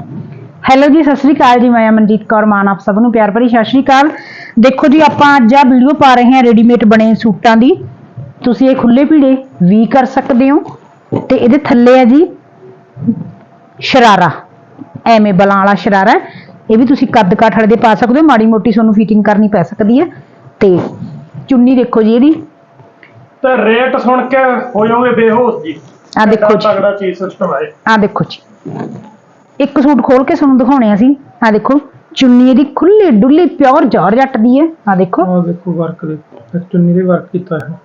Hello ਜੀ ਸਤਿ ਸ਼੍ਰੀ ਅਕਾਲ ਜੀ। ਮੈਂ ਅਮਨਜੀਤ ਕੌਰ ਮਾਨ ਆਪ ਸਭ ਨੂੰ ਪਿਆਰ ਭਰੀ ਸਤਿ ਸ਼੍ਰੀ ਅਕਾਲ। ਦੇਖੋ ਜੀ ਆਪਾਂ ਅੱਜ ਆ ਵੀਡੀਓ ਪਾ ਰਹੇ ਹਾਂ ਰੈਡੀਮੇਡ ਬਣੇ ਸੂਟਾਂ ਦੀ। ਤੁਸੀਂ ਇਹ ਖੁੱਲੇ ਪੀੜੇ ਵੀ ਕਰ ਸਕਦੇ ਹੋ ਤੇ ਇਹਦੇ ਥੱਲੇ ਆ ਜੀ ਸ਼ਰਾਰਾ। ਐਵੇਂ ਬਲਾਂ ਵਾਲਾ ਸ਼ਰਾਰਾ। ਇਹ ਵੀ ਤੁਸੀਂ ਕੱਦ ਕਾਠ ਵਾਲੇ ਦੇ ਪਾ ਸਕਦੇ ਹੋ। ਮਾੜੀ ਮੋਟੀ ਤੁਹਾਨੂੰ ਫਿਟਿੰਗ ਕਰਨੀ ਪੈ ਸਕਦੀ ਹੈ। ਤੇ ਚੁੰਨੀ ਦੇਖੋ ਜੀ ਇਹਦੀ। ਤੇ ਰੇਟ ਸੁਣ ਕੇ ਹੋ ਜਾਓਗੇ ਬੇਹੋਸ਼ ਜੀ। ਆ ਦੇਖੋ ਜੀ। ਤਗੜਾ ਚੀਜ਼ ਸਿਸਟਮ ਹੈ ਆ ਦੇਖੋ ਜੀ। ਇੱਕ ਸੂਟ ਖੋਲ ਕੇ ਤੁਹਾਨੂੰ ਦਿਖਾਉਣੇ ਆ ਸੀ ਆ ਦੇਖੋ ਚੁੰਨੀ ਇਹਦੀ ਖੁੱਲੀ ਡੁੱਲੀ ਪਿਓਰ ਜਾਰਜੱਟ ਦੀ ਹੈ ਆ ਦੇਖੋ ਆਹ ਦੇਖੋ ਵਰਕ ਦੇ ਇਸ ਚੁੰਨੀ ਦੇ ਵਰਕ ਕੀਤਾ ਹੈ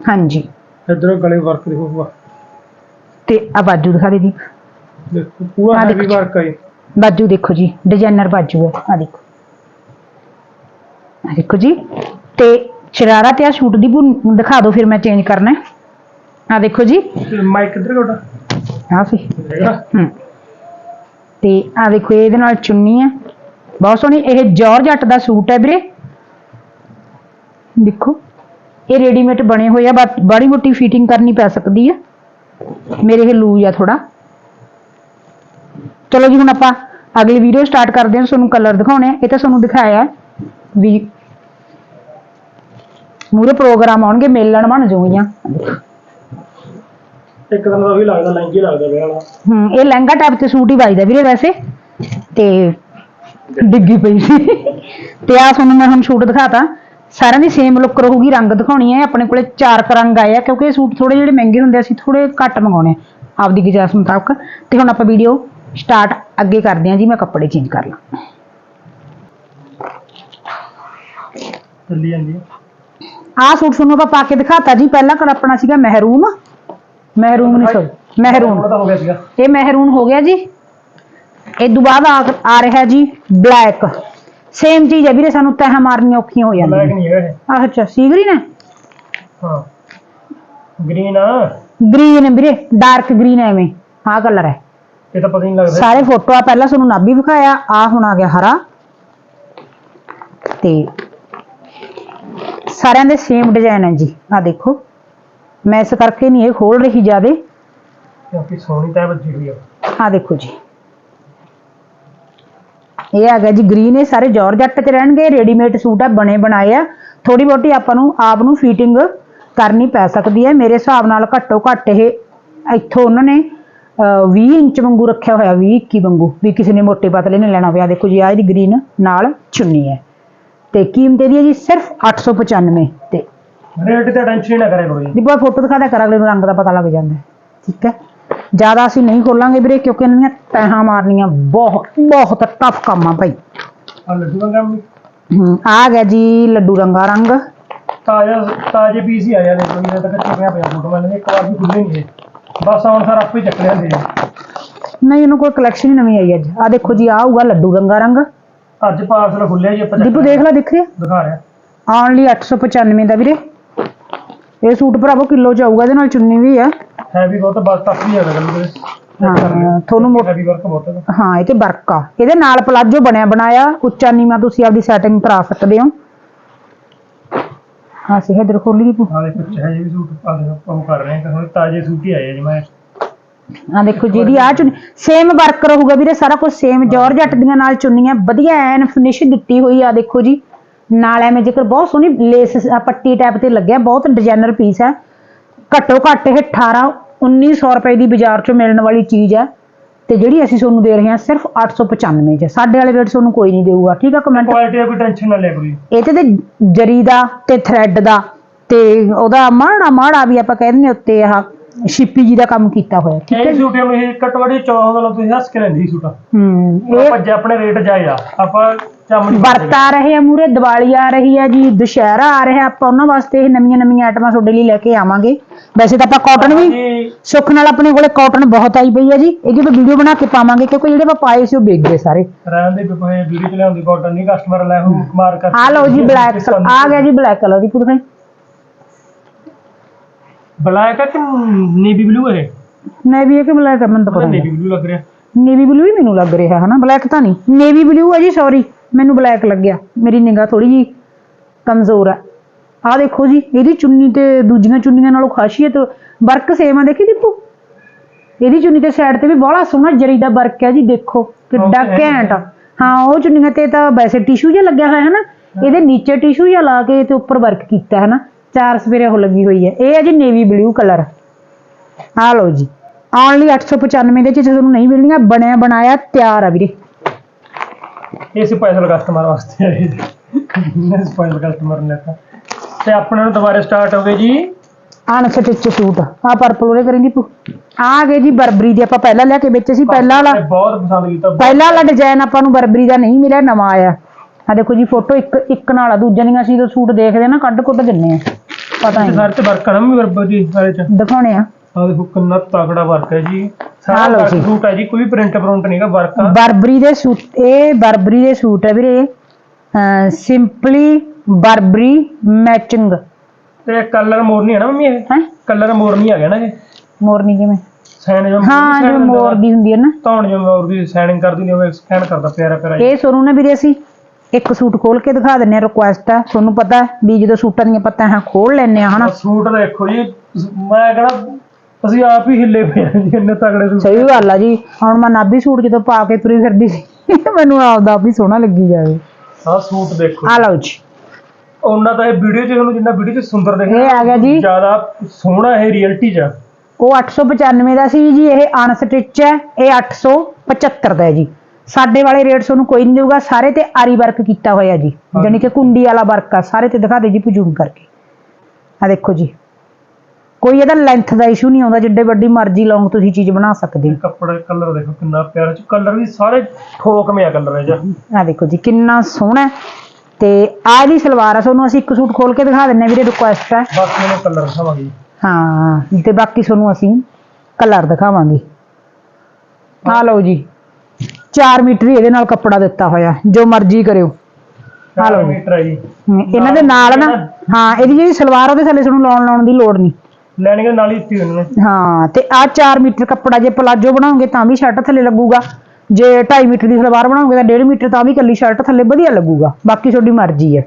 ਹਾਂਜੀ ਇਧਰੋਂ ਗਲੇ ਵਰਕ ਦੇਖੋ ਵਾਹ ਤੇ ਆ ਬਾਜੂ ਦਿਖਾ ਦੇ ਦੀ ਦੇਖੋ ਪੂਰਾ ਆਹ ਹੈਵੀ ਦੇਖੋ। ਵਰਕ ਹੈ ਬਾਜੂ ਦੇਖੋ ਜੀ ਡਿਜ਼ਾਈਨਰ ਬਾਜੂ ਹੈ ਆ ਦੇਖੋ ਆ ਦੇਖੋ ਜੀ ਤੇ ਸ਼ਰਾਰਾ ਤੇ ਆ ਸੂਟ ਦੀ ਬੁਣ- ਦਿਖਾ ਦਿਓ ਫਿਰ ਮੈਂ ਚੇਂਜ ਕਰਨਾ ਆ ਦੇਖੋ ਜੀ ਤੇ ਮਾਈਕ ਕਿੱਧਰ ਤੁਹਾਡਾ ਆ ਸੀ ਹੈਗਾ ਹਮ ਤੇ ਆ ਦੇਖੋ, ਇਹਦੇ ਨਾਲ ਚੁੰਨੀ ਹੈ ਬਹੁਤ ਸੋਹਣੀ, ਇਹ ਜਾਰਜੱਟ ਦਾ ਸੂਟ ਹੈ ਵੀਰੇ। ਦੇਖੋ, ਇਹ ਰੈਡੀਮੇਡ ਬਣੇ ਹੋਏ ਆ, ਬਾ- ਬਾੜੀ ਮੋਟੀ ਫਿਟਿੰਗ ਕਰਨੀ ਪੈ ਸਕਦੀ ਹੈ ਮੇਰੇ ਇਹ ਲੂਜ ਆ ਥੋੜਾ ਚਲੋ ਜੀ, ਹੁਣ ਆਪਾਂ ਅਗਲੀ ਵੀਡੀਓ ਸਟਾਰਟ ਕਰਦੇ ਹਾਂ, ਤੁਹਾਨੂੰ ਕਲਰ ਦਿਖਾਉਣੇ ਆ। ਇਹ ਤਾਂ ਤੁਹਾਨੂੰ ਦਿਖਾਇਆ ਹੈ ਵੀ ਮੂਰੇ ਪ੍ਰੋਗਰਾਮ ਆਉਣਗੇ, ਮੇਲਣ ਬਣ ਜਾਊਗੀਆਂ। ਇੱਕ ਦਿਨ ਦਾ ਵੀ ਲੱਗਦਾ ਲਹਿੰਗੀ ਲੱਗਦਾ ਵਿਆਹ ਵਾਲਾ ਹਮ ਇਹ ਲਹਿੰਗਾ ਟਾਈਪ ਤੇ ਸੂਟ ਹੀ ਵੱਜਦਾ ਵੀਰੇ ਵੈਸੇ। ਤੇ ਡਿੱਗੀ ਪਈ ਸੀ। ਤੇ ਆ ਤੁਹਾਨੂੰ ਮੈਂ ਹੁਣ ਸੂਟ ਦਿਖਾਤਾ। ਸਾਰਿਆਂ ਦੀ ਸੇਮ ਲੁੱਕ ਰਹੂਗੀ ਰੰਗ ਦਿਖਾਉਣੀ ਹੈ। ਆਪਣੇ ਕੋਲੇ ਚਾਰ ਕੁ ਰੰਗ ਆਏ ਆ ਕਿਉਂਕਿ ਇਹ ਸੂਟ ਥੋੜੇ ਜਿਹੜੇ ਮਹਿੰਗੇ ਹੁੰਦੇ ਆ, ਅਸੀਂ ਥੋੜੇ ਘੱਟ ਮੰਗਾਉਣੇ ਆ, ਆਪਦੀ ਗੁਜਾਇਸ਼ ਮੁਤਾਬਕ। ਤੇ ਹੁਣ ਆਪਾਂ ਵੀਡੀਓ ਸਟਾਰਟ ਅੱਗੇ ਕਰਦੇ ਹਾਂ ਜੀ ਮੈਂ ਕੱਪੜੇ ਚੇਂਜ ਕਰ ਲਾਂ। ਚੱਲੀ ਜਾਂਦੀ ਹੈ ਆਹ ਸੂਟ ਤੁਹਾਨੂੰ ਆਪਾਂ ਪਾ ਕੇ ਦਿਖਾਤਾ ਜੀ ਪਹਿਲਾਂ ਕਰ ਆਪਣਾ ਸੀਗਾ ਮਹਿਰੂਮ। ਮਹਿਰੂਮ ਨਹੀਂ ਸੋਰੀ ਮਹਿਰੂਮ ਹੁਣ ਤਾਂ ਹੋ ਗਿਆ ਸੀਗਾ। ਇਹ ਮਹਿਰੂਨ ਹੋ ਗਿਆ ਜੀ। ਇਹ ਤੋਂ ਬਾਅਦ ਆ ਆ ਰਿਹਾ ਜੀ ਬਲੈਕ ਸੇਮ ਚੀਜ਼ ਹੈ ਵੀਰੇ ਸਾਨੂੰ ਤਹਾਂ ਮਾਰਨੀਆਂ ਔਖੀਆਂ ਹੋ ਬਲੈਕ ਜਾਂਦੀਆਂ। ਨਹੀਂ ਹੈਗਾ ਇਹ। ਆਹ ਅੱਛਾ ਸੀ ਗ੍ਰੀਨ ਹੈ? ਹਾਂ। ਗ੍ਰੀਨ ਆ। ਗ੍ਰੀਨ ਵੀਰੇ ਡਾਰਕ ਗ੍ਰੀਨ ਐਵੇਂ। ਆਹ ਕਲਰ ਹੈ। ਇਹ ਤਾਂ ਪਤਾ ਹੀ ਨਹੀਂ ਲੱਗਦਾ। ਸਾਰੇ ਫੋਟੋ ਆ ਪਹਿਲਾਂ ਤੁਹਾਨੂੰ ਨਾਭੀ ਵਿਖਾਇਆ ਆ ਹੁਣ ਆ ਗਿਆ ਹਰਾ। ਤੇ ਸਾਰਿਆਂ ਦੇ ਸੇਮ ਡਿਜ਼ਾਈਨ ਹੈ ਜੀ। ਆ ਦੇਖੋ। ਮੈਂ ਇਸ ਕਰਕੇ ਨਹੀਂ ਇਹ ਖੋਲ ਰਹੀ ਜਿਆਦੇ। ਕਿਉਂਕਿ ਸੋਹਣੀ ਤਾਂ ਵੱਜੀ ਹੋਈ ਆ। ਆ ਦੇਖੋ ਜੀ। ਇਹ ਆ ਗਿਆ ਜੀ ਗ੍ਰੀਨ ਇਹ ਸਾਰੇ ਜਾਰਜੱਟ ਤੇ ਰਹਿਣਗੇ। ਰੈਡੀਮੇਡ ਸੂਟ ਆ ਬਣੇ ਬਣਾਏ ਆ। ਥੋੜੀ ਬਹੁਤੀ ਆਪਾਂ ਨੂੰ ਆਪ ਨੂੰ ਫਿਟਿੰਗ ਕਰਨੀ ਪੈ ਸਕਦੀ ਹੈ। ਮੇਰੇ ਹਿਸਾਬ ਨਾਲ ਘੱਟੋ ਘੱਟ ਇਹ ਇੱਥੋਂ ਉਹਨਾਂ ਨੇ ਅਹ, 20 ਇੰਚ ਵਾਂਗੂ ਰੱਖਿਆ ਹੋਇਆ 20 21 ਵਾਂਗੂ ਵੀ ਕਿਸੇ ਨੇ ਮੋਟੇ ਪਤਲੇ ਨੇ ਲੈਣਾ ਪਿਆ। ਦੇਖੋ ਜੀ ਆ ਇਹਦੀ ਗ੍ਰੀਨ ਨਾਲ ਚੁੰਨੀ ਹੈ। ਤੇ ਕੀਮਤ ਇਹਦੀ ਹੈ ਜੀ ਸਿਰਫ 895 ਤੇ ਰੇਟ ਤੇ ਟੈਨਸ਼ਨ ਨਾ ਕਰੇ ਕੋਈ। ਦੀ ਬਹੁਤ ਫੋਟੋ ਦਿਖਾ ਦਿਆ ਕਰ ਅਗਲੇ ਨੂੰ ਰੰਗ ਦਾ ਪਤਾ ਲੱਗ ਜਾਂਦਾ ਹੈ। ਠੀਕ ਹੈ? ਜ਼ਿਆਦਾ ਅਸੀਂ ਨਹੀਂ ਖੋਲਾਂਗੇ ਵੀਰੇ ਕਿਉਂਕਿ ਇਹਨਾਂ ਦੀਆਂ ਤਹਾਂ ਮਾਰਨੀਆਂ ਬਹੁਤ ਬਹੁਤ ਟਫ ਕੰਮ ਆ ਭਾਈ। ਆ ਲੱਡੂ ਦਾ ਕੰਮ ਹਮ, ਆ ਗਿਆ ਜੀ ਲੱਡੂ ਰੰਗਾ ਰੰਗ। ਤਾਜ਼ਾ ਤਾਜ਼ੇ ਪੀਸ ਹੀ ਆ ਜਾਂਦੇ ਕੋਈ ਇਹ ਤੱਕ ਚੁੱਕਿਆ ਪਿਆ ਫੋਟੋ ਮੈਨੇ ਇੱਕ ਵਾਰ ਵੀ ਖੁੱਲੇ ਨਹੀਂ ਇਹ। ਬਸ ਹੁਣ ਸਰ ਆਪੇ ਚੱਕ ਲਿਆਂਦੇ ਆ। ਨਹੀਂ ਇਹਨੂੰ ਕੋਈ ਕਲੈਕਸ਼ਨ ਹੀ ਨਵੀਂ ਆਈ ਅੱਜ। ਆ ਦੇਖੋ ਜੀ ਆ ਹੋਊਗਾ ਲੱਡੂ ਰੰਗਾ ਰੰਗ। ਅੱਜ ਪਾਰਸਲ ਖੁੱਲਿਆ ਜੀ ਆਪਾਂ ਚੱਕ ਦੇਖ ਲੈ ਦਿਖ ਰਿਹਾ? ਦਿਖਾ ਰਿਹਾ। ਆਨਲੀ 895 ਦਾ ਵੀਰੇ। ਇਹ ਸੂਟ ਭਰਾਵੋ ਕਿਲੋ ਚ ਆਊਗਾ ਇਹਦੇ ਨਾਲ ਚੁੰਨੀ ਵੀ ਆ। ਹੈ ਵੀ ਬਹੁਤ ਬਸ ਟੱਪ ਹੀ ਹੈਗਾ ਗੱਲ ਤੇ ਹਾਂ ਤੁਹਾਨੂੰ ਮੋ- ਹੈਵੀ ਵਰਕ ਬਹੁਤ ਹੈ ਹਾਂ ਇਹ ਤੇ ਵਰਕ ਆ। ਇਹਦੇ ਨਾਲ ਪਲਾਜੋ ਬਣਿਆ ਬਣਾਇਆ ਉੱਚਾ ਨੀਵਾਂ ਤੁਸੀਂ ਆਪਦੀ ਸੈਟਿੰਗ ਕਰਾ ਸਕਦੇ ਹੋ। ਹਾਂ ਸੀ ਇਧਰ ਖੋਲੀ ਦੀਪੂ ਹਾਂ ਦੇਖੋ ਹੈ ਇਹ ਵੀ ਸੂਟ ਆ ਦੇਖੋ ਕੰਮ ਕਰ ਰਹੇ ਹਾਂ। ਹੁਣ ਤਾਜ਼ੇ ਸੂਟ ਹੀ ਆਏ ਆ ਜੀ ਮੈਂ। ਆ ਦੇਖੋ ਜਿਹਦੀ ਆ ਚੁੰਨੀ ਸੇਮ ਵਰਕ ਰਹੂਗਾ ਵੀਰੇ ਸਾਰਾ ਕੁਝ ਸੇਮ ਜਾਰਜੱਟ ਦੀਆਂ ਨਾਲ ਚੁੰਨੀਆਂ ਵਧੀਆ ਐਨ ਫਿਨਿਸ਼ ਦਿੱਤੀ ਹੋਈ ਆ ਦੇਖੋ ਜੀ। ਨਾਲ ਐਵੇਂ ਜੇਕਰ ਬਹੁਤ ਸੋਹਣੀ ਲੇਸ ਪੱਟੀ ਟਾਈਪ ਤੇ ਲੱਗਿਆ ਬਹੁਤ ਡਿਜ਼ਾਈਨਰ ਪੀਸ ਹੈ ਘੱਟੋ ਘੱਟ ਇਹ 18 1900 ਰੁਪਏ ਦੀ ਬਾਜ਼ਾਰ 'ਚੋਂ ਮਿਲਣ ਵਾਲੀ ਚੀਜ਼ ਹੈ ਤੇ ਜਿਹੜੀ ਅਸੀਂ ਤੁਹਾਨੂੰ ਦੇ ਰਹੇ ਹਾਂ ਸਿਰਫ 895 'ਚ। ਸਾਡੇ ਵਾਲੇ ਰੇਟ ਤੁਹਾਨੂੰ ਕੋਈ ਨਹੀਂ ਦੇਊਗਾ ਠੀਕ ਆ ਕਮੈਂਟ ਕੁਆਲਿਟੀ ਦਾ ਕੋਈ ਟੈਨਸ਼ਨ ਨਾ ਲੈ ਕੋਈ। ਇਹਦੇ ਤੇ ਜਰੀ ਦਾ ਤੇ ਥ੍ਰੈਡ ਦਾ ਤੇ ਉਹਦਾ ਮਾੜਾ ਮਾੜਾ ਵੀ ਆਪਾਂ ਕਹਿੰਦੇ ਨੇ ਉੱਤੇ ਆਹ ਸ਼ਿਪੀ ਜੀ ਦਾ ਕੰਮ ਕੀਤਾ ਹੋਇਆ ਠੀਕ ਹੈ ਇਹ ਸੂਟ ਨੂੰ ਇਹ ਕਟਵਾੜੀ 14 ਦਾ ਤੁਸੀਂ ਹੱਸ ਕੇ ਲੈਂਦੀ ਸੂਟ। ਹੂੰ ਇਹ ਆਪਾਂ ਜੇ ਆਪਣੇ ਰੇਟ ਜਾਏ ਆ ਆਪਾਂ ਚਾਮੜੀ ਵਰਤ ਆ ਰਹੇ ਆ ਮੂਰੇ ਦੀਵਾਲੀ ਆ ਰਹੀ ਆ ਜੀ ਦੁਸ਼ਹਿਰਾ ਆ ਰਿਹਾ ਆਪਾਂ ਉਹਨਾਂ ਵਾਸਤੇ ਇਹ ਨਵੀਆਂ ਨਵੀਆਂ ਆਈਟਮਾਂ ਤੁਹਾਡੇ ਲਈ ਲੈ ਕੇ ਆਵਾਂਗੇ। ਵੈਸੇ ਤਾਂ ਆਪਾਂ ਕਾਟਨ ਵੀ ਜੀ ਸੁੱਖ ਨਾਲ ਆਪਣੇ ਕੋਲੇ ਕਾਟਨ ਬਹੁਤ ਆਈ ਪਈ ਆ ਜੀ। ਇਹਦੀ ਆਪਾਂ ਵੀਡੀਓ ਬਣਾ ਕੇ ਪਾਵਾਂਗੇ ਕਿਉਂਕਿ ਜਿਹੜੇ ਆਪਾਂ ਪਾਏ ਸੀ ਉਹ ਵਿਕ ਗਏ ਸਾਰੇ। ਰਹਿਣ ਦੇ ਵੀ ਕੋਈ ਵੀਡੀਓ ਚ ਲਿਆਉਂਦੀ ਕਾਟਨ ਨਹੀਂ ਕਸਟਮਰ ਲੈ ਹੋ ਮਾਰ ਕਰ ਆ ਲਓ ਜੀ ਬਲੈਕ ਆ ਗਿਆ ਜੀ ਬਲੈਕ ਕਲਰ ਦੀ ਪੁੱਤ ਬਲੈਕ ਹੈ ਕਿ ਨੇਵੀ ਬਲੂ ਹੈ? ਨੇਵੀ ਹੈ ਕਿ ਬਲੈਕ ਹੈ? ਮੈਨੂੰ ਤਾਂ ਪਤਾ ਨਹੀਂ। ਨੇਵੀ ਬਲੂ ਲੱਗ ਰਿਹਾ। ਨੇਵੀ ਬਲੂ ਹੀ ਮੈਨੂੰ ਲੱਗ ਰਿਹਾ ਹਨਾ ਬਲੈਕ ਤਾਂ ਨਹੀਂ। ਨੇਵੀ ਬਲੂ ਹੈ ਜੀ ਸੌਰੀ ਮੈਨੂੰ ਬਲੈਕ ਲੱਗਿਆ। ਮੇਰੀ ਨਿਗਾਹ ਥੋੜੀ ਜੀ ਕਮਜ਼ੋਰ ਹੈ। ਆਹ ਦੇਖੋ ਜੀ ਇਹਦੀ ਚੁੰਨੀ ਤੇ ਦੂਜੀਆਂ ਚੁੰਨੀਆਂ ਨਾਲੋਂ ਖਾਸੀਅਤ ਵਰਕ ਸੇਮ ਆ। ਦੇਖੀ ਦੀਪੂ? ਇਹਦੀ ਚੁੰਨੀ ਤੇ ਸਾਈਡ ਤੇ ਵੀ ਬੜਾ ਸੋਹਣਾ ਜਰੀ ਦਾ ਵਰਕ ਹੈ ਜੀ ਦੇਖੋ। ਕਿੱਡਾ ਉਹ ਤਾਂ ਹੈ। ਘੈਂਟ। ਹਾਂ ਉਹ ਚੁੰਨੀਆਂ ਤੇ ਤਾਂ ਵੈਸੇ ਟਿਸ਼ੂ ਜਿਹਾ ਲੱਗਿਆ ਹੋਇਆ ਹੈ ਨਾ? ਇਹਦੇ ਨੀਚੇ ਟਿਸ਼ੂ ਜਿਹਾ ਲਾ ਕੇ ਤੇ ਉੱਪਰ ਵਰਕ ਕੀਤਾ ਹੈ ਨਾ? ਚਾਰ ਸਵੇਰੇ ਉਹ ਲੱਗੀ ਹੋਈ ਹੈ। ਇਹ ਹੈ ਜੀ ਨੇਵੀ ਬਲੂ ਕਲਰ ਆ ਲਓ ਜੀ। ਓਨਲੀ 895 ਦੇ ਚ ਤੁਹਾਨੂੰ ਨਹੀਂ ਮਿਲਣੀਆਂ ਬਣਿਆ ਬਣਾਇਆ ਤਿਆਰ ਆ ਵੀਰੇ। ਇਹ ਸਪੈਸ਼ਲ ਕਸਟਮਰ ਵਾਸਤੇ ਆਏ ਇਹ ਸਪੈਸ਼ਲ ਕਸਟਮਰ ਨੇ ਤਾਂ। ਤੇ ਆਪਣੇ ਨੂੰ ਦੁਬਾਰਾ ਸਟਾਰਟ ਹੋ ਗਏ ਜੀ। Unstitch suit. ਆ ਪਰਪਲ ਉਹਦੇ ਕਰੀਂਦੀ ਤੂੰ ਆ ਗਏ ਜੀ ਬਰਬਰੀ ਦੇ। ਆਪਾਂ ਪਹਿਲਾਂ ਲਿਆ ਕੇ ਵਿੱਚ ਸੀ ਪਹਿਲਾਂ ਵਾਲਾ। ਬਹੁਤ ਪਸੰਦ ਕੀਤਾ। ਪਹਿਲਾਂ ਵਾਲਾ ਡਿਜ਼ਾਈਨ ਆਪਾਂ ਨੂੰ ਬਰਬਰੀ ਦਾ ਨਹੀਂ ਮਿਲਿਆ ਨਵਾਂ ਆਇਆ। ਆ ਦੇਖੋ ਜੀ ਫੋਟੋ ਇੱਕ ਇੱਕ ਨਾਲ ਆ। ਦੂਜੇ ਦੀਆਂ ਅਸੀਂ ਤਾਂ ਸੂਟ ਦੇਖਦੇ ਨਾ ਕੱਢ ਕੁੱਟ ਦਿੰਨੇ ਆ। ਪਤਾ ਨਹੀਂ। ਸਾਰੇ ਤੇ ਵਰਕ ਨਾ ਵੀ ਵਰਬ ਜੀ ਸਾਰੇ ਚ। ਦਿਖਾਉਣੇ ਆ। ਆ ਦੇਖੋ ਕਿੰਨਾ ਤਕੜਾ ਵਰਕ ਹੈ ਜੀ। ਆਹ ਸਾਰਾ ਲਓ ਜੀ। ਸੂਟ ਹੈ ਜੀ ਕੋਈ ਪ੍ਰਿੰਟ ਪ੍ਰਿੰਟ ਨਹੀਂਗਾ ਵਰਕ। ਆ ਬਰਬਰੀ ਦੇ ਸੂਟ ਇਹ ਬਰਬਰੀ ਦੇ ਸੂਟ ਹੈ ਵੀਰੇ। Simply Burberry matching. ਤੇ ਕਲਰ ਮੋਰ ਨਹੀਂ ਹੈ ਨਾ ਮੰਮੀ ਇਹ? ਹੈ? ਕਲਰ ਮੋਰ ਨਹੀਂ ਆ ਗਿਆ ਨਾ ਇਹ ਮੋਰਨੀ ਜਿਵੇਂ ਸਾਈਨ ਜੋ ਹਾਂ ਜਿਵੇਂ ਮੋਰ ਦੀ ਹੁੰਦੀ ਹੈ ਨਾ। ਧੌਣ ਜੋ ਮੋਰ ਦੀ ਸਾਈਨਿੰਗ ਕਰਦੀ ਨਹੀਂ ਉਹ ਸਕੈਨ ਕਰਦਾ ਪਿਆਰਾ ਪਿਆਰਾ ਜੀ। ਇਹ ਸੋਨੂੰ ਨੇ ਵੀਰੇ ਅਸੀਂ। ਇੱਕ ਸੂਟ ਖੋਲ ਕੇ ਦਿਖਾ ਦਿੰਨੇ ਆ ਰਿਕੁਐਸਟ ਆ। ਤੁਹਾਨੂੰ ਪਤਾ ਵੀ ਜਦੋਂ ਸੂਟਾਂ ਦੀਆਂ ਪੱਤਾਂ ਹਾਂ ਖੋਲ ਲੈਣੇ ਆ ਹਨਾ? ਸੂਟ ਦੇਖੋ ਜੀ ਮੈਂ ਕਹਿੰਦਾ ਅਸੀਂ ਆਪ ਹੀ ਹਿੱਲੇ ਪਏ ਜੀ ਇੰਨੇ ਤਗੜੇ ਸੂਟ। ਸਹੀ ਗੱਲ ਆ ਜੀ। ਹੁਣ ਮੈਂ ਨਾਭੀ ਸੂਟ ਜਦੋਂ ਪਾ ਕੇ ਤੁਰੀ ਫਿਰਦੀ ਸੀ ਮੈਨੂੰ ਆਪਦਾ ਵੀ ਸੋਹਣਾ ਲੱਗੀ ਜਾਵੇ। ਆਹ ਸੂਟ ਦੇਖੋ ਆ ਲਓ ਜੀ। ਉਹਨਾਂ ਤਾਂ ਇਹ ਵੀਡੀਓ 'ਚ ਤੁਹਾਨੂੰ ਜਿੰਨਾ ਵੀਡੀਓ 'ਚ ਸੁੰਦਰ ਦਿਖਦਾ ਇਹ ਆ ਗਿਆ ਜੀ। ਜ਼ਿਆਦਾ ਸੋਹਣਾ ਇਹ ਰਿਐਲਿਟੀ 'ਚ ਆ। ਉਹ 895 ਦਾ ਸੀ ਜੀ ਇਹ ਅਨਸਟਿਚ ਹੈ ਇਹ 875 ਦਾ ਹੈ ਜੀ। ਸਾਡੇ ਵਾਲੇ ਰੇਟ ਤੁਹਾਨੂੰ ਕੋਈ ਨਹੀਂ ਦੇਊਗਾ ਸਾਰੇ ਤੇ ਆਰੀ ਵਰਕ ਕੀਤਾ ਹੋਇਆ ਜੀ। ਜਾਣੀ ਕਿ ਕੁੰਡੀ ਵਾਲਾ ਵਰਕ ਆ ਸਾਰੇ ਤੇ ਦਿਖਾ ਦੇ ਜੀ ਪਜੂਮ ਕਰਕੇ। ਆ ਦੇਖੋ ਜੀ। ਕੋਈ ਇਹਦਾ ਲੈਂਥ ਦਾ ਇਸ਼ੂ ਨਹੀਂ ਆਉਂਦਾ ਜਿੱਡੇ ਵੱਡੀ ਮਰਜ਼ੀ ਲੌਂਗ ਤੁਸੀਂ ਚੀਜ਼ ਬਣਾ ਸਕਦੇ ਇਹ ਕੱਪੜੇ ਕਲਰ ਦੇਖੋ ਕਿੰਨਾ ਪਿਆਰਾ ਚ ਕਲਰ ਵੀ ਸਾਰੇ ਠੋਕ ਮੇ ਆ ਕਲਰ ਹੋ ਆ ਦੇਖੋ ਜੀ ਕਿੰਨਾ ਸੋਹਣਾ ਹੈ। ਤੇ ਆਹ ਦੀ ਸਲਵਾਰ ਆ ਤੁਹਾਨੂੰ ਅਸੀਂ ਇੱਕ ਸੂਟ ਖੋਲ ਕੇ ਦਿਖਾ ਦਿੰਨੇ ਵੀਰੇ ਰਿਕੁਐਸਟ ਹੈ। ਬਸ ਮੈਨੂੰ ਕਲਰ ਦਿਖਾਵਾਂਗੇ। ਹਾਂ ਤੇ ਬਾਕੀ ਤੁਹਾਨੂੰ ਅਸੀਂ ਕਲਰ ਦਿਖਾਵਾਂਗੇ। ਆ ਲਓ ਜੀ। 4 ਮੀਟਰ ਹੀ ਇਹਦੇ ਨਾਲ ਕੱਪੜਾ ਦਿੱਤਾ ਹੋਇਆ ਜੋ ਮਰਜ਼ੀ ਕਰਿਓ। ਆ ਲਓ ਜੀ। ਮੀਟਰ ਹੈ ਜੀ। ਹਮ, ਇਹਨਾਂ ਦੇ ਨਾਲ ਨਾ ਹਾਂ ਇਹਦੀ ਜਿਹੜੀ ਸਲਵਾਰ ਉਹਦੇ ਥੱਲੇ ਤੁਹਾਨੂੰ ਲਾਉਣ ਲਾਉਣ ਦੀ ਲੋੜ ਨਹੀਂ। ਲੈਣਗੇ ਨਾਲ ਹੀ ਦਿੱਤੀ ਉਹਨਾਂ। ਨੇ ਹਾਂ ਤੇ ਆ 4 ਮੀਟਰ ਕੱਪੜਾ ਜੇ ਪਲਾਜੋ ਬਣਾਓਗੇ ਤਾਂ ਵੀ ਸ਼ਰਟ ਥੱਲੇ ਲੱਗੂਗਾ। ਜੇ 2.5 ਮੀਟਰ ਦੀ ਸਲਵਾਰ ਬਣਾਓਗੇ ਤਾਂ 1.5 ਮੀਟਰ ਤਾਂ ਵੀ ਕੱਲੀ ਸ਼ਰਟ ਥੱਲੇ ਵਧੀਆ ਲੱਗੂਗਾ। ਬਾਕੀ ਤੁਹਾਡੀ ਮਰਜ਼ੀ ਹੈ।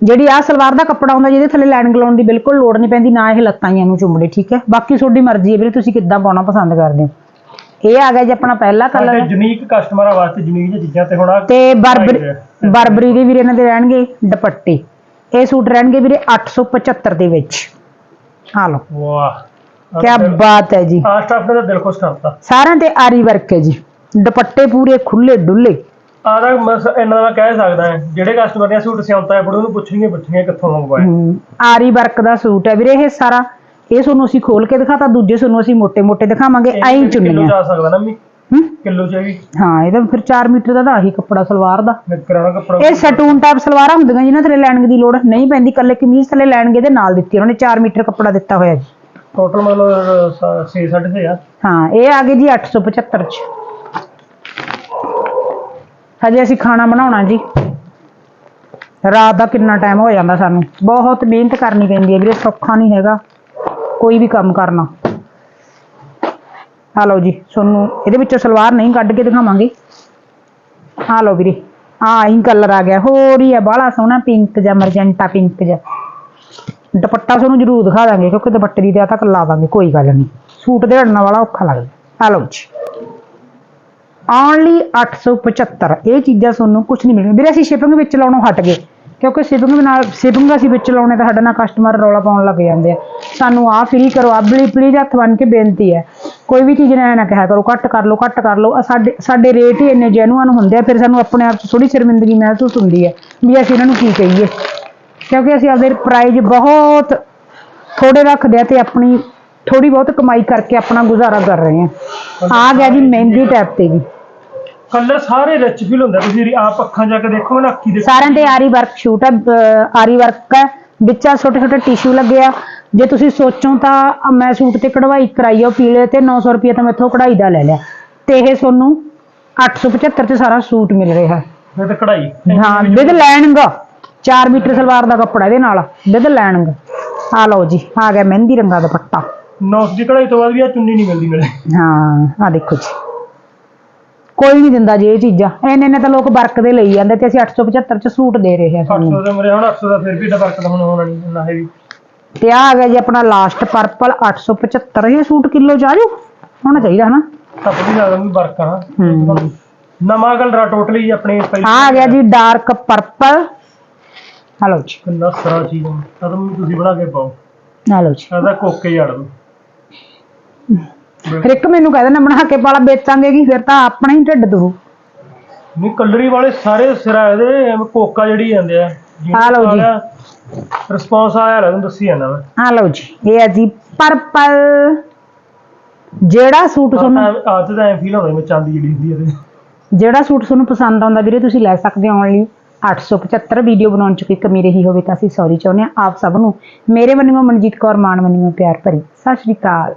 ਜਿਹੜੀ ਆ ਸਲਵਾਰ ਦਾ ਕੱਪੜਾ ਹੁੰਦਾ ਜਿਹਦੇ ਥੱਲੇ ਲਾਈਨਿੰਗ ਲਾਉਣ ਦੀ ਬਿਲਕੁਲ ਲੋੜ ਨਹੀਂ ਪੈਂਦੀ ਨਾ ਇਹ ਲੱਤਾਂ ਹੀ ਨੂੰ ਚੁੰਮੜੇ ਠੀਕ ਹੈ? ਬਾਕੀ ਤੁਹਾਡੀ ਮਰਜ਼ੀ ਹੈ ਵੀਰੇ ਤੁਸੀਂ ਕਿੱਦਾਂ ਪਾਉਣਾ ਪਸੰਦ ਕਰਦੇ ਹੋ। ਇਹ ਆ ਗਿਆ ਜੀ ਆਪਣਾ ਪਹਿਲਾ ਸਾਡੇ ਕਲਰ ਯੂਨੀਕ ਕਸਟਮਰਾਂ ਵਾਸਤੇ ਯੂਨੀਕ ਜਿਹੀ ਚੀਜ਼ਾਂ ਤੇ ਹੁਣ ਤੇ ਬਰਬਰੀ। ਬਰਬਰੀ ਦੇ ਵੀਰੇ ਇਹਨਾਂ ਦੇ ਰਹਿਣਗੇ ਦੁਪੱਟੇ। ਇਹ ਸੂਟ ਰਹਿਣਗੇ ਵੀਰੇ 875 ਦੇ ਵਿੱਚ। ਆ ਲਓ। ਵਾਹ। ਕੀ ਬਾਤ ਹੈ ਜੀ। ਆ ਸਟਾਫ ਤਾਂ ਦਿਲ ਖੁਸ਼ ਕਰਤਾ। ਸਾਰਿਆਂ ਤੇ ਆਰੀ ਵਰਕ ਹੈ ਜੀ। ਦੁਪੱਟੇ ਪੂਰੇ ਖੁੱਲੇ ਡੁੱਲੇ ਆ ਸ- ਇੰਨਾ ਮੈਂ ਕਹਿ ਸਕਦਾ ਹਾਂ ਜਿਹੜੇ ਕਸਟਮਰ ਨੇ ਸੂਟ ਸਿਉਂਤਾ ਹੈ ਬੜੂ ਨੂੰ ਪੁੱਛਣਗੇ ਪੁੱਛਣਗੇ ਕਿੱਥੋਂ ਮੰਗਵਾਇਆ। ਆਰੀ ਵਰਕ ਦਾ ਸੂਟ ਹੈ ਵੀਰੇ ਇਹ ਸਾਰਾ। ਇਹ ਤੁਹਾਨੂੰ ਅਸੀਂ ਖੋਲ ਕੇ ਦਿਖਾਤਾ ਦੂਜੇ ਤੁਹਾਨੂੰ ਅਸੀਂ ਮੋਟੇ ਮੋਟੇ ਦਿਖਾਵਾਂਗੇ ਐਂ ਕਿਲੋ ਚੁੰਨੀਆਂ। ਜਾ ਸਕਦਾ ਹਾਂ? ਇਹਦਾ ਫਿਰ 4 ਮੀਟਰ ਦਾ ਤਾਂ ਆਹੀ ਕੱਪੜਾ ਸਲਵਾਰ ਦਾ। ਇਹ ਸਟੂਨ ਟਾਈਪ ਸਲਵਾਰਾਂ ਹੁੰਦੀਆਂ ਜਿਨ੍ਹਾਂ ਥੱਲੇ ਲੈਣ ਦੀ ਲੋੜ ਨਹੀਂ ਪੈਂਦੀ ਕੱਲੇ ਕਮੀਜ਼ ਥੱਲੇ ਲੈਣਗੇ ਦੇ ਨਾਲ ਦਿੱਤੀ ਉਹਨਾਂ ਨੇ 4 ਮੀਟਰ ਕੱਪੜਾ ਦਿੱਤਾ ਹੋਇਆ ਜੀ। ਟੋਟਲ ਮਤਲਬ 6 6.5 ਆ? ਹਾਂ ਇਹ ਆ ਗਏ ਜੀ 875 ਚ। ਹਜੇ ਅਸੀਂ ਖਾਣਾ ਬਣਾਉਣਾ ਜੀ। ਰਾਤ ਦਾ ਕਿੰਨਾ ਟਾਈਮ ਹੋ ਜਾਂਦਾ ਸਾਨੂੰ। ਬਹੁਤ ਮਿਹਨਤ ਕਰਨੀ ਪੈਂਦੀ ਹੈ ਵੀਰੇ ਸੌਖਾ ਨਹੀਂ ਹੈਗਾ। ਕੋਈ ਵੀ ਕੰਮ ਕਰਨਾ। ਆ ਲਓ ਜੀ ਤੁਹਾਨੂੰ ਇਹਦੇ ਵਿੱਚੋਂ ਸਲਵਾਰ ਨਹੀਂ ਕੱਢ ਕੇ ਦਿਖਾਵਾਂਗੇ। ਆ ਲਓ ਵੀਰੇ ਆ ਹੀ ਕਲਰ ਆ ਗਿਆ, ਹੋਰ ਹੀ ਹੈ ਬਾਹਲਾ ਸੋਹਣਾ ਪਿੰਕ ਜਾਂ ਮਰਜੈਂਟਾ ਪਿੰਕ ਜਾਂ ਦੁਪੱਟਾ ਤੁਹਾਨੂੰ ਜ਼ਰੂਰ ਦਿਖਾ ਦਾਂਗੇ, ਕਿਉਂਕਿ ਦੁਪੱਟੇ ਦੀ ਤਾਂ ਤੱਕ ਲਾ ਦਾਂਗੇ ਕੋਈ ਗੱਲ ਨਹੀਂ। ਸੂਟ ਦੇ ਹੜਨਾ ਵਾਲਾ ਔਖਾ ਲੱਗਦਾ। ਆ ਲਓ ਜੀ। ਓਨਲੀ 875 ਇਹ ਚੀਜ਼ਾਂ ਤੁਹਾਨੂੰ ਕੁਝ ਨਹੀਂ ਮਿਲਣਗੀਆਂ ਵੀਰੇ, ਅਸੀਂ ਸ਼ਿਪਿੰਗ ਵਿੱਚ ਲਾਉਣੋਂ ਹਟ ਗਏ। ਕਿਉਂਕਿ ਸ਼ਿਪਿੰਗ ਨਾਲ ਸ਼ਿਪਿੰਗ ਅਸੀਂ ਵਿੱਚ ਲਾਉਣੇ ਤਾਂ ਸਾਡੇ ਨਾਲ ਕਸਟਮਰ ਰੌਲਾ ਪਾਉਣ ਲੱਗ ਜਾਂਦੇ ਆ। ਸਾਨੂੰ ਆ ਫ੍ਰੀ ਕਰੋ ਆ ਬਲੀ ਪਲੀਜ਼ ਹੱਥ ਬੰਨ ਕੇ ਬੇਨਤੀ ਹੈ। ਕੋਈ ਵੀ ਚੀਜ਼ ਨਾ ਨਾ ਕਿਹਾ ਕਰੋ ਘੱਟ ਕਰ ਲਓ ਘੱਟ ਕਰ ਲਓ। ਸਾਡੇ ਸਾਡੇ ਰੇਟ ਹੀ ਇੰਨੇ ਜੈਨੂਅਨ ਹੁੰਦੇ ਆ ਫਿਰ ਸਾਨੂੰ ਆਪਣੇ ਆਪ 'ਚ ਥੋੜੀ ਸ਼ਰਮਿੰਦਗੀ ਮਹਿਸੂਸ ਹੁੰਦੀ ਹੈ ਵੀ ਅਸੀਂ ਇਹਨਾਂ ਨੂੰ ਕੀ ਕਹੀਏ। ਕਿਉਂਕਿ ਅਸੀਂ ਆਪਦੇ ਪ੍ਰਾਈਜ਼ ਬਹੁਤ ਥੋੜੇ ਰੱਖਦੇ ਆ ਤੇ ਆਪਣੀ ਥੋੜੀ ਬਹੁਤ ਕਮਾਈ ਕਰਕੇ ਆਪਣਾ ਗੁਜ਼ਾਰਾ ਕਰ ਰਹੇ ਆ ਆ ਗਿਆ ਜੀ ਮਹਿੰਦੀ ਟੈਪ ਤੇ ਜੀ। ਕਲਰ ਸਾਰੇ ਰਿਚ ਫੀਲ ਹੁੰਦਾ ਤੁਸੀਂ ਆਪ ਅੱਖਾਂ ਜਾ ਕੇ ਦੇਖੋ ਨਾ ਅੱਖੀ ਦੇ ਸਾਰਿਆਂ ਤੇ ਆਰੀ ਵਰਕ ਸ਼ੂਟ ਹੈ ਅਹ ਆਰੀ ਵਰਕ ਹੈ ਵਿੱਚ ਛੋਟੇ ਛੋਟੇ ਟਿਸ਼ੂ ਲੱਗੇ ਆ। ਜੇ ਤੁਸੀਂ ਸੋਚੋ ਤਾਂ ਮੈਂ ਸੂਟ ਤੇ ਕਢਵਾਈ ਕਰਾਈ ਆ ਪੀਲੇ ਤੇ 900 ਰੁਪਏ ਤਾਂ ਮੈਥੋਂ ਕਢਾਈ ਦਾ ਲੈ ਲਿਆ। ਤੇ ਇਹ ਤੁਹਾਨੂੰ 875 ਤੇ ਸਾਰਾ ਸੂਟ ਮਿਲ ਰਿਹਾ। ਹੈ ਇਹ ਤਾਂ ਕਢਾਈ। ਹਾਂ ਵਿਦ ਲੈਣਗ 4 ਮੀਟਰ ਸਲਵਾਰ ਦਾ ਕੱਪੜਾ ਇਹਦੇ ਨਾਲ ਵਿਦ ਲੈਣਗ ਆ ਲਓ ਜੀ ਆ ਗਿਆ ਮਹਿੰਦੀ ਰੰਗਾ ਦਾ ਦੁਪੱਟਾ। ਨੌਸ ਦੀ ਕਢਾਈ ਤੋਂ ਬਾਅਦ ਵੀ ਆ ਚੁੰਨੀ ਨਹੀਂ ਮਿਲਦੀ ਮੇਰੇ। ਹਾਂ ਆ ਦੇਖੋ ਜੀ। ਕੋਈ ਨਹੀਂ ਦਿੰਦਾ ਜੀ ਇਹ ਚੀਜ਼ਾਂ। ਇੰਨੇ ਨੇ ਤਾਂ ਲੋਕ ਵਰਕ ਦੇ ਲਈ ਜਾਂਦੇ ਤੇ ਅਸੀਂ 875 ਚ ਸੂਟ ਦੇ ਰਹੇ ਹਾਂ 800 ਤੁਹਾਨੂੰ। ਦੇ ਮਰੇ ਹੁਣ 800 ਦਾ ਫਿਰ ਵੀ ਦਾ ਫ਼ਰਕ ਤਾਂ ਹੁਣ ਹੋਣਾ ਨਹੀਂ ਨਾ ਹੈ ਵੀ। ਤੇ ਆ ਆ ਗਿਆ ਜੀ ਆਪਣਾ ਲਾਸਟ ਪਰਪਲ 875 ਇਹ ਸੂਟ ਕਿਲੋ ਚ ਆ ਜੂ? ਹੋਣਾ ਚਾਹੀਦਾ ਹਨਾ? ਧੱਪ ਵੀ ਲੱਗਦਾ ਵੀ ਵਰਕ ਆ ਹੂੰ। ਨਵਾਂ ਕਲਰ ਆ ਟੋਟਲੀ ਆਪਣੀ ਪਹਿਲੀ ਆ ਆ ਗਿਆ ਜੀ ਡਾਰਕ ਪਰਪਲ ਹਲੋ ਜੀ। ਕਿੰਨਾ ਸਰਾ ਚੀਜ਼ ਆ। ਵੀ ਤੁਸੀਂ ਬਣਾ ਕੇ ਪਾਓ। ਹਲੋ ਜੀ। ਇਹਦਾ ਕੋਕੇ ਜੜ ਦੋ ਫਿਰ ਇੱਕ ਮੈਨੂੰ ਕਹਿ ਦੇਣਾ ਬਣਾ ਕੇ ਪਾਲਾ ਵੇਚਾਂਗੇ ਕੀ ਫਿਰ ਤਾਂ ਆਪਣਾ ਹੀ ਢਿੱਡ ਦੂ। ਨਹੀਂ ਕਲਰੀ ਵਾਲੇ ਸਾਰੇ ਸਿਰਾ ਇਹਦੇ ਕੋਕਾ ਜਿਹੜੀ ਜਾਂਦੇ ਆ ਆ ਲਓ ਜੀ। ਰਿਸਪੌਂਸ ਆਇਆ ਲੈ ਤੁਹਾਨੂੰ ਦੱਸੀ ਜਾਂਦਾ ਮੈਂ। ਆ ਲਓ ਜੀ ਇਹ ਹੈ ਜੀ ਪਰਪਲ ਜਿਹੜਾ ਸੂਟ ਤੁਹਾਨੂੰ ਅੱਜ ਤਾਂ ਐ ਫੀਲ ਹੁੰਦਾ ਮੈਂ ਚਾਂਦੀ ਜਿਹੜੀ ਹੁੰਦੀ ਆ ਇਹਦੇ। ਜਿਹੜਾ ਸੂਟ ਤੁਹਾਨੂੰ ਪਸੰਦ ਆਉਂਦਾ ਵੀਰੇ ਤੁਸੀਂ ਲੈ ਸਕਦੇ ਹੋ ਓਨਲੀ 875 ਵੀਡੀਓ ਬਣਾਉਣ ਚ ਕੋਈ ਕਮੀ ਰਹੀ ਹੋਵੇ ਤਾਂ ਅਸੀਂ ਸੌਰੀ ਚਾਹੁੰਦੇ ਹਾਂ ਆਪ ਸਭ ਨੂੰ। ਮੇਰੇ ਵੱਲੋਂ ਮਨਜੀਤ ਕੌਰ ਮਾਨ ਵੱਲੋਂ ਪਿਆਰ ਭਰੀ। ਸਤਿ ਸ਼੍ਰੀ ਅਕਾਲ।